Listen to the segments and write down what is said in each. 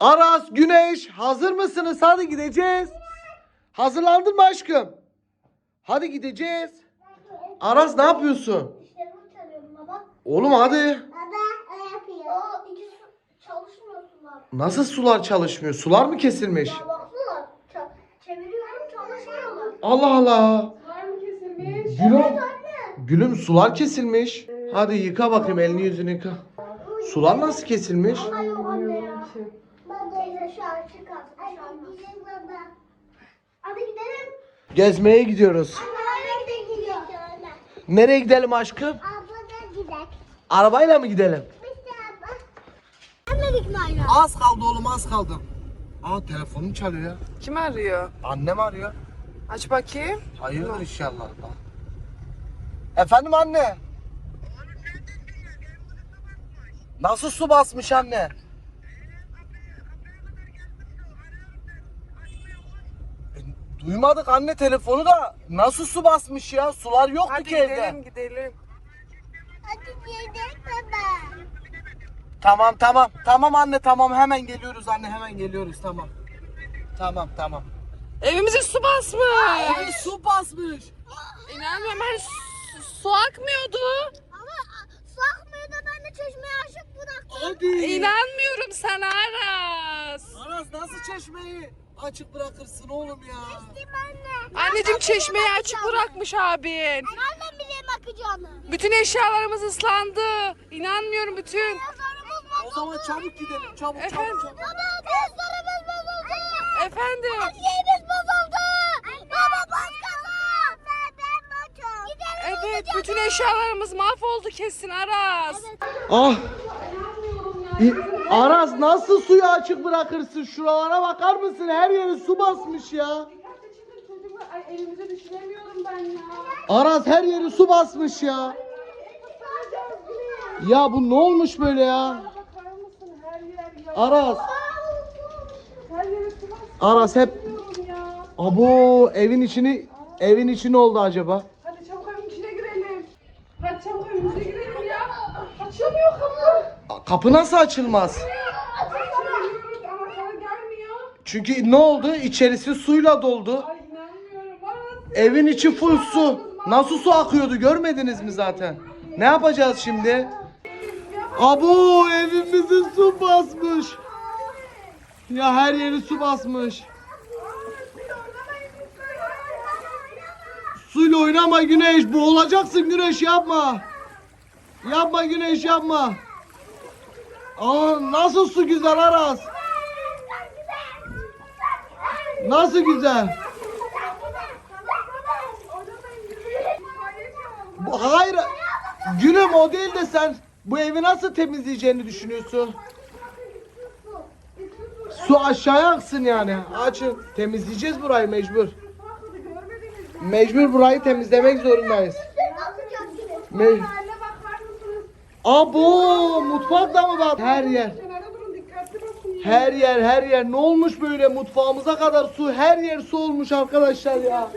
Aras, Güneş hazır mısınız? Hadi gideceğiz. Hazırlandın mı aşkım? Hadi gideceğiz. Aras ne yapıyorsun? İşte bu çalıyorum baba. Oğlum hadi. Baba o yapıyor. Aa ikisi çalışmıyor sular. Nasıl sular çalışmıyor? Sular mı kesilmiş? Ya baksana. Ça- çeviriyorum çalışmıyorlar. Allah Allah. Var mı kesilmiş? Gülüm, Anne. gülüm sular kesilmiş. Hadi yıka bakayım elini yüzünü yıka. Sular nasıl kesilmiş? Ay. Teyze şu an gidelim baba. Hadi gidelim. Gezmeye gidiyoruz. Nereye gidiyor? Nereye gidelim aşkım? Abla gidelim. Arabayla mı gidelim? Gelmedik mi? Az kaldı oğlum az kaldı. Aa telefonum çalıyor ya. Kim arıyor? Annem arıyor. Aç bakayım. Hayırdır inşallah. Efendim anne? Nasıl su basmış anne? Duymadık anne telefonu da nasıl su basmış ya? Sular yoktu Hadi ki evde. gidelim gidelim. Hadi gidelim baba. Tamam tamam. Tamam anne tamam hemen geliyoruz anne hemen geliyoruz tamam. Tamam tamam. Evimize su basmış. Evi su basmış. İnanmıyorum ben su, su akmıyordu. Ama su akmıyor da ben de çeşmeye aşık bıraktım. Hadi. İnanmıyorum sana Aras. Nasıl çeşmeyi açık bırakırsın oğlum ya? Mi anne? Anneciğim çeşmeyi açık bırakmış abin. Nereden bileyim akacağını? Bütün eşyalarımız ıslandı. İnanmıyorum bütün. O zaman çabuk gidelim. Çabuk Efendim? çabuk çabuk. Baba gözlerimiz bozuldu. Efendim. Şeyimiz bozuldu. Baba bas gaza. Ben motor. Gidelim. Evet bütün eşyalarımız mahvoldu kesin Aras. Ah. İ- Aras nasıl suyu açık bırakırsın? Şuralara bakar mısın? Her yeri su basmış ya. Ay elimize düşüremiyorum ben. Aras her yeri su basmış ya. Ya bu ne olmuş böyle ya? Bakar. Aras. Her yere su basıyorum Aras hep ya. abo evin içini evin içi oldu acaba? Hadi çabuk evin içine girelim. Hadi çabuk evimize girelim ya. Açılmıyor kapı. Nasıl açılmaz? Çünkü ne oldu? İçerisi suyla doldu. Evin içi full su. Nasıl su akıyordu görmediniz mi zaten? Ne yapacağız şimdi? Abo evimizi su basmış. Ya her yeri su basmış. Suyla oynama Güneş. Boğulacaksın Güneş yapma. Yapma Güneş yapma. Aa nasıl su güzel Aras. Nasıl güzel. Bu- Hayır. Gülüm o değil de sen bu evi nasıl temizleyeceğini düşünüyorsun? Su aşağıya aksın yani. Açın. Temizleyeceğiz burayı mecbur. Mecbur burayı temizlemek zorundayız. Me- Abo mutfakta mı bak? Her yer. Kenara durun dikkatli basın ya. Her yer her yer ne olmuş böyle mutfağımıza kadar su her yer su olmuş arkadaşlar ya.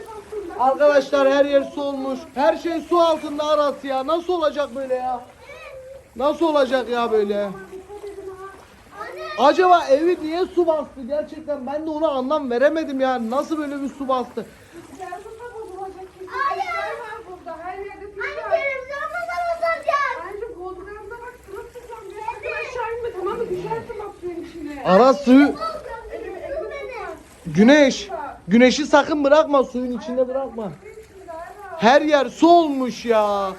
Arkadaşlar her yer su olmuş. Her şey su altında arası ya. Nasıl olacak böyle ya? Nasıl olacak ya böyle? Acaba evi niye su bastı? Gerçekten ben de ona anlam veremedim ya. Nasıl böyle bir su bastı? Yerde su bozulacak kesin. Hayır. Pisler var burada. Her yerde pis Anne var. televizyonda sana soracağım. Bence koltuklarımıza bak sırılsıklam. Bir sakın aşağı inme tamam mı? Düşersin bak suyun içine. Ara suyu güneş. Güneşi sakın bırakma suyun içinde bırakma. Her yer su olmuş ya.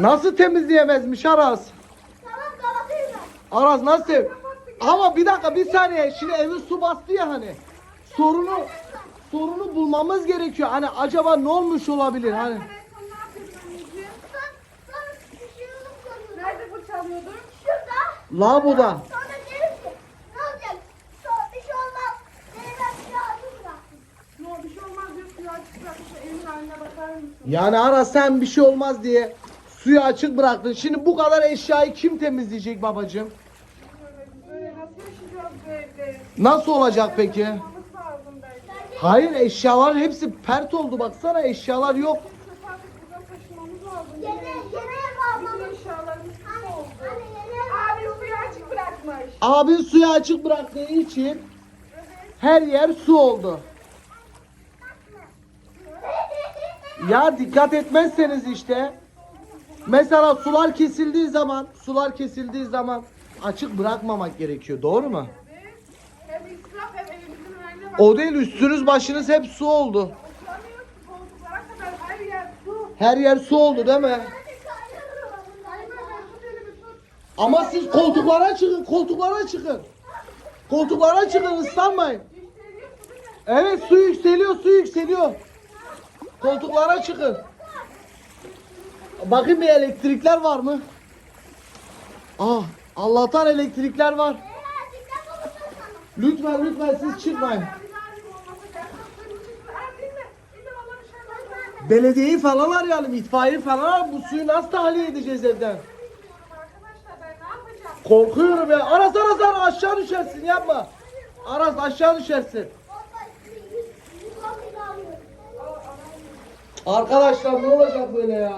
Nasıl temizleyemezmiş Aras? Tamam kapatayım ben. Aras nasıl? Ama bir dakika bir saniye. Şimdi evi su bastı ya hani. Sorunu sorunu bulmamız gerekiyor. Hani acaba ne olmuş olabilir hani? Nerede fırçalıyordun? Şurada. Lavaboda. Sonra derim ki ne olacak? Bir şey olmaz. Bir şey aldım bıraktım. Ne o bir şey olmaz diyor suyu açık bırakmış. Evin haline bakar mısın? Yani Aras sen bir şey olmaz diye suyu açık bıraktın. Şimdi bu kadar eşyayı kim temizleyecek babacığım? Nasıl olacak peki? Hayır eşyalar hepsi pert oldu baksana eşyalar yok. Abin suyu açık bıraktığı için her yer su oldu. Ya dikkat etmezseniz işte. Mesela sular kesildiği zaman, sular kesildiği zaman açık bırakmamak gerekiyor. Doğru mu? O değil üstünüz başınız hep su oldu. Her yer su. Oldu değil mi? Ama siz koltuklara çıkın, koltuklara çıkın. Koltuklara çıkın ıslanmayın. Evet su yükseliyor, su yükseliyor. Koltuklara çıkın. Bakın bir elektrikler var mı? Ah, Allah'tan elektrikler var. Lütfen lütfen siz çıkmayın. Ya bir daha bir olmasa gerçekten suyun içinde. Aa değil mi? Bir de vallahi bir şey var. Belediyeyi falan arayalım, itfaiye falan. Bu suyu nasıl tahliye edeceğiz evden? Korkuyorum ya. Aras Aras Aras aşağı düşersin yapma. Aras aşağı düşersin. Arkadaşlar ne olacak böyle ya?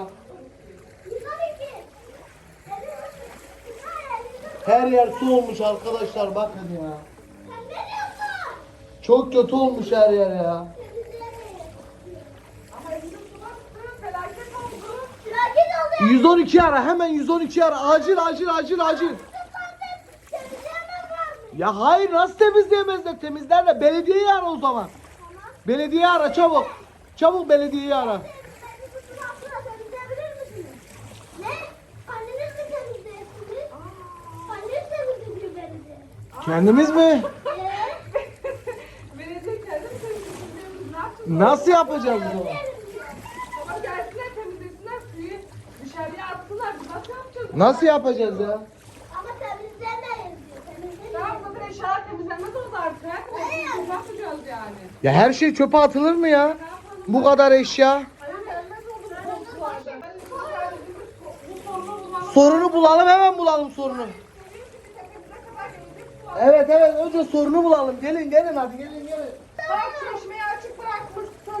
Her yer su olmuş arkadaşlar bakın ya. Çok kötü olmuş her yer ya. Ama evimde su bastı. Felaket oldu. 112 ara hemen 112 ara acil acil acil acil. Ya hayır nasıl temizleyemezler temizlerler belediyeyi ara o zaman. Belediyeyi ara çabuk. Çabuk belediyeyi ara. Kendimiz mi? Nasıl yapacağız bunu? Nasıl yapacağız? Ya? Ama temizlemeyiz diyor. Temizlemeyiz. Tamam zaten eşyalar temizlenmez oldu artık. Ne yapacağız yani? Ya her şey çöpe atılır mı ya? Bu kadar eşya. Sorunu bulalım hemen bulalım sorunu. Evet evet önce sorunu bulalım. Gelin gelin hadi gelin gelin. Bak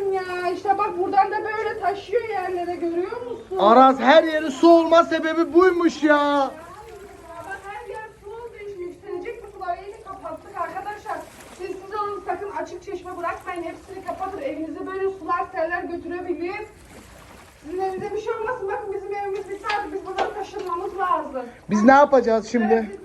bırakmışsın ya. İşte bak buradan da böyle taşıyor yerlere görüyor musun? Aras her yeri su olma sebebi buymuş ya. Bak her yer su oldu işte yükselecek bu sular yeni kapattık arkadaşlar. Siz siz olun sakın açık çeşme bırakmayın hepsini kapatın. Evinize böyle sular seller götürebilir. Sizin evinize bir şey olmasın bakın bizim evimiz bir saat biz buradan taşınmamız lazım. Biz ne yapacağız şimdi? Biz